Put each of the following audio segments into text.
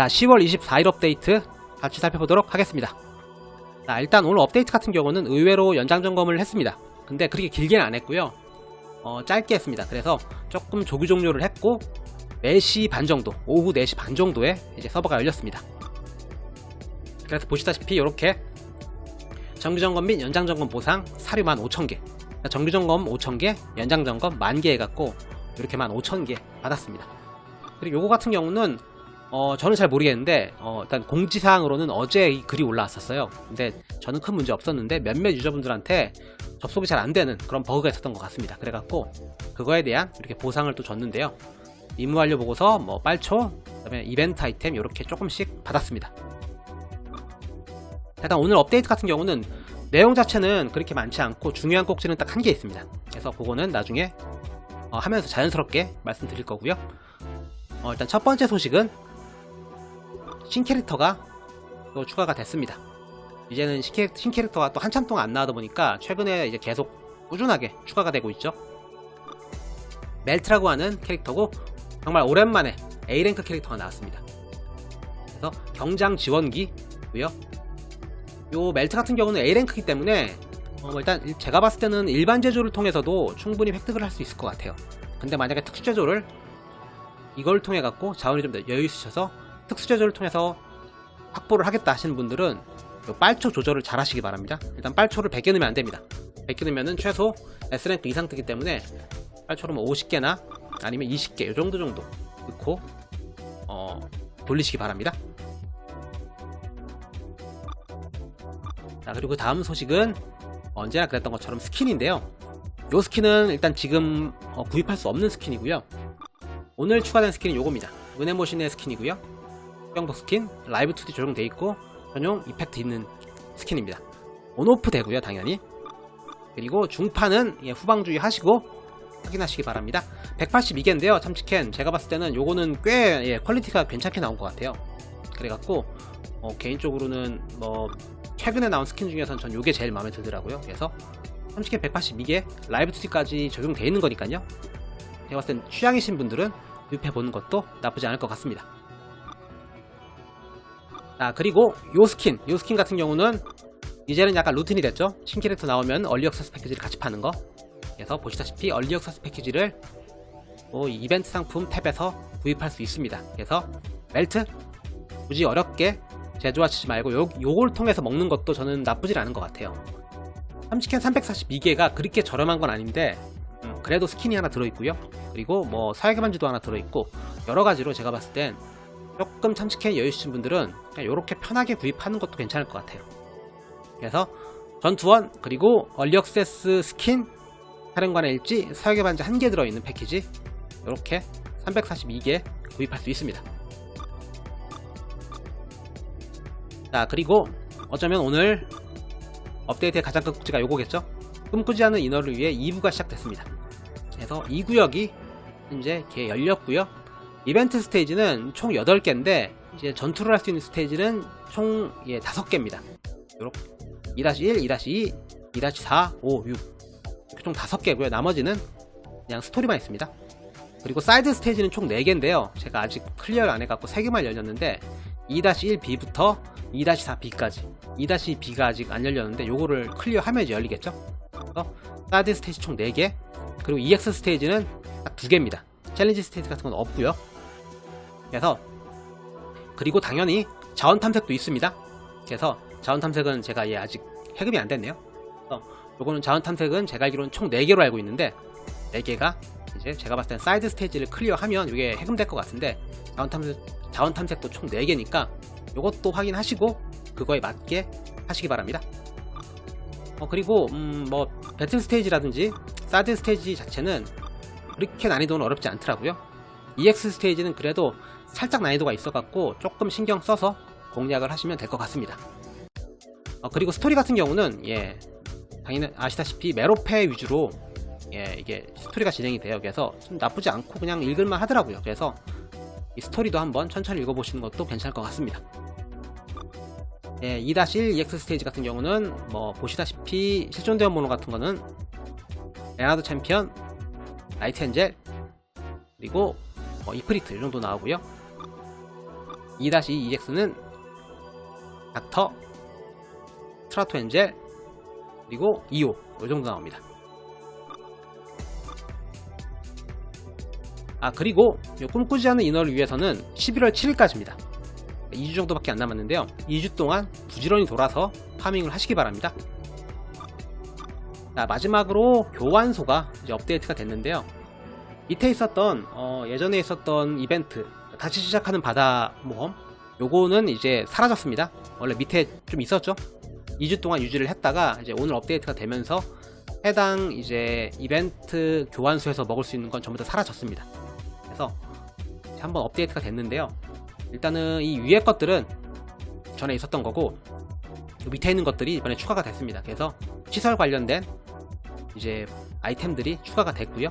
자 10월 24일 업데이트 같이 살펴보도록 하겠습니다. 자 일단 오늘 업데이트 같은 경우는 의외로 연장 점검을 했습니다. 근데 그렇게 길게는 안 했고요. 어, 짧게 했습니다. 그래서 조금 조기 종료를 했고 4시 반 정도 오후 4시 반 정도에 이제 서버가 열렸습니다. 그래서 보시다시피 이렇게 정규점검 및 연장점검 보상 사료 15,000개. 정규점검 5,000개 연장점검 만개 해갖고 이렇게 15,000개 받았습니다. 그리고 요거 같은 경우는 어, 저는 잘 모르겠는데 어, 일단 공지사항으로는 어제 이 글이 올라왔었어요. 근데 저는 큰 문제 없었는데 몇몇 유저분들한테 접속이 잘 안되는 그런 버그가 있었던 것 같습니다. 그래갖고 그거에 대한 이렇게 보상을 또 줬는데요. 임무 완료 보고서 뭐 빨초 그 다음에 이벤트 아이템 이렇게 조금씩 받았습니다. 일단 오늘 업데이트 같은 경우는 내용 자체는 그렇게 많지 않고 중요한 꼭지는 딱 한 개 있습니다. 그래서 그거는 나중에 어, 하면서 자연스럽게 말씀드릴 거고요. 어, 일단 첫 번째 소식은 신캐릭터가 또 추가가 됐습니다. 이제는 신캐, 신캐릭 터가 또 한참 동안 안 나오다 보니까 최근에 이제 계속 꾸준하게 추가가 되고 있죠. 멜트라고 하는 캐릭터고 정말 오랜만에 A랭크 캐릭터가 나왔습니다. 그래서 경장 지원기고요. 요 멜트 같은 경우는 A랭크이기 때문에 어, 일단 제가 봤을 때는 일반 제조를 통해서도 충분히 획득을 할 수 있을 것 같아요. 근데 만약에 특수 제조를 이걸 통해 갖고 자원이 좀더 여유 있으셔서 특수 제조를 통해서 확보를 하겠다 하시는 분들은 요 빨초 조절을 잘 하시기 바랍니다. 일단 빨초를 100개 넣으면 안됩니다. 100개 넣으면 최소 S랭크 이상 뜨기 때문에 빨초를 뭐 50개나 아니면 20개 요 정도 정도 넣고 어, 돌리시기 바랍니다. 자 그리고 다음 소식은 언제나 그랬던 것처럼 스킨인데요. 요 스킨은 일단 지금 어, 구입할 수 없는 스킨이고요. 오늘 추가된 스킨은 요겁니다. 은혜모신의 스킨이고요 수영복 스킨 라이브 2D 적용돼 있고 전용 이펙트 있는 스킨입니다. 온오프 되고요 당연히. 그리고 중판은 예, 후방주의 하시고 확인하시기 바랍니다. 182개인데요. 참치캔 제가 봤을 때는 요거는 꽤 예, 퀄리티가 괜찮게 나온 것 같아요. 그래갖고 어, 개인적으로는 뭐 최근에 나온 스킨 중에선 전 요게 제일 마음에 들더라고요. 그래서 30개 182개 라이브 2D까지 적용되어 있는 거니까요. 제가 봤을 땐 취향이신 분들은 구입해보는 것도 나쁘지 않을 것 같습니다 자 그리고 요 스킨 요 스킨 같은 경우는 이제는 약간 루틴이 됐죠? 신캐릭터 나오면 얼리 억세스 패키지를 같이 파는 거. 그래서 보시다시피 얼리 억세스 패키지를 뭐 이벤트 상품 탭에서 구입할 수 있습니다. 그래서 멜트? 굳이 어렵게 제조하시지 말고 요, 요걸 통해서 먹는 것도 저는 나쁘질 않은 것 같아요. 30캔 342개가 그렇게 저렴한 건 아닌데 음, 그래도 스킨이 하나 들어있고요. 그리고 뭐 사야계 반지도 하나 들어있고 여러가지로 제가 봤을 땐 조금 참치캔 여유 있으신 분들은 그냥 요렇게 편하게 구입하는 것도 괜찮을 것 같아요. 그래서 전투원 그리고 얼리억세스 스킨 사령관의 일지 사야계 반지 한 개 들어있는 패키지 이렇게 342개 구입할 수 있습니다. 자 그리고 어쩌면 오늘 업데이트의 가장 큰 꼭지가 요거겠죠? 꿈꾸지 않은 인어를 위해 2부가 시작됐습니다. 그래서 2구역이 현재 개 열렸고요 이벤트 스테이지는 총 8개인데 이제 전투를 할 수 있는 스테이지는 총 예, 5개입니다. 요렇게. 2-1, 2-2, 2-4, 5, 6총 5개고요. 나머지는 그냥 스토리만 있습니다. 그리고 사이드 스테이지는 총 4개인데요. 제가 아직 클리어를 안 해갖고 3개만 열렸는데 2-1B부터 2-4B까지 2-B가 아직 안 열렸는데 요거를 클리어하면 이제 열리겠죠? 그래서 사이드 스테이지 총 4개 그리고 EX 스테이지는 딱 2개입니다 챌린지 스테이지 같은 건 없고요. 그래서 그리고 당연히 자원 탐색도 있습니다. 그래서 자원 탐색은 제가 예 아직 해금이 안 됐네요. 요거는 자원 탐색은 제가 알기로는 총 4개로 알고 있는데 4개가 이제 제가 봤을 땐 사이드 스테이지를 클리어하면 이게 해금될 것 같은데 자원 탐색, 자원 탐색도 총 4개니까 요것도 확인하시고 그거에 맞게 하시기 바랍니다. 어, 그리고 음, 뭐 배틀 스테이지라든지 사이드 스테이지 자체는 그렇게 난이도는 어렵지 않더라고요. EX 스테이지는 그래도 살짝 난이도가 있어갖고 조금 신경 써서 공략을 하시면 될 것 같습니다. 어, 그리고 스토리 같은 경우는 예 당연히 아시다시피 메로페 위주로 예 이게 스토리가 진행이 돼요. 그래서 좀 나쁘지 않고 그냥 읽을만 하더라고요. 그래서 이 스토리도 한번 천천히 읽어보시는 것도 괜찮을 것 같습니다. 예, 2-1 EX 스테이지 같은 경우는 뭐 보시다시피 실존 대원 모노 같은 거는 레나드 챔피언, 라이트 엔젤 그리고 뭐 이프리트 이 정도 나오고요 2-2 EX는 닥터, 스트라토 엔젤, 그리고 2호 이 정도 나옵니다. 아 그리고 이 꿈꾸지 않는 인어를 위해서는 11월 7일까지입니다. 2주 정도밖에 안 남았는데요. 2주 동안 부지런히 돌아서 파밍을 하시기 바랍니다. 자, 마지막으로 교환소가 이제 업데이트가 됐는데요. 밑에 있었던 어, 예전에 있었던 이벤트 다시 시작하는 바다 모험 요거는 이제 사라졌습니다. 원래 밑에 좀 있었죠. 2주 동안 유지를 했다가 이제 오늘 업데이트가 되면서 해당 이제 이벤트 교환소에서 먹을 수 있는 건 전부 다 사라졌습니다. 그래서 한번 업데이트가 됐는데요. 일단은 이 위에 것들은 전에 있었던 거고 요 밑에 있는 것들이 이번에 추가가 됐습니다. 그래서 시설 관련된 이제 아이템들이 추가가 됐고요.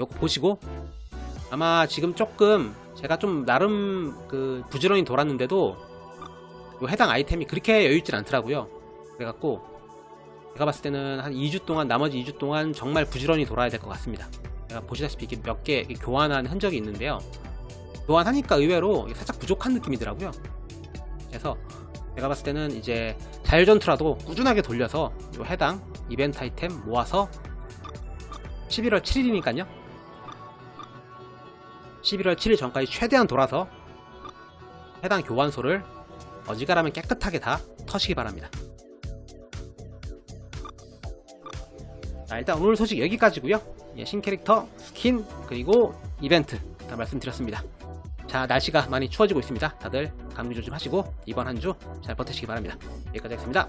요거 보시고 아마 지금 조금 제가 좀 나름 그 부지런히 돌았는데도 요 해당 아이템이 그렇게 여유있진 않더라고요. 그래갖고 제가 봤을 때는 한 2주 동안 나머지 2주 동안 정말 부지런히 돌아야 될 것 같습니다. 제가 보시다시피 이렇게 몇 개 교환한 흔적이 있는데요. 교환하니까 의외로 살짝 부족한 느낌이더라고요. 그래서 제가 봤을 때는 이제 자율전투라도 꾸준하게 돌려서 요 해당 이벤트 아이템 모아서 11월 7일이니까요. 11월 7일 전까지 최대한 돌아서 해당 교환소를 어지간하면 깨끗하게 다 터시기 바랍니다. 자, 일단 오늘 소식 여기까지고요. 예, 신캐릭터, 스킨, 그리고 이벤트 다 말씀드렸습니다. 자, 날씨가 많이 추워지고 있습니다. 다들 감기 조심하시고 이번 한 주 잘 버티시기 바랍니다. 여기까지 하겠습니다.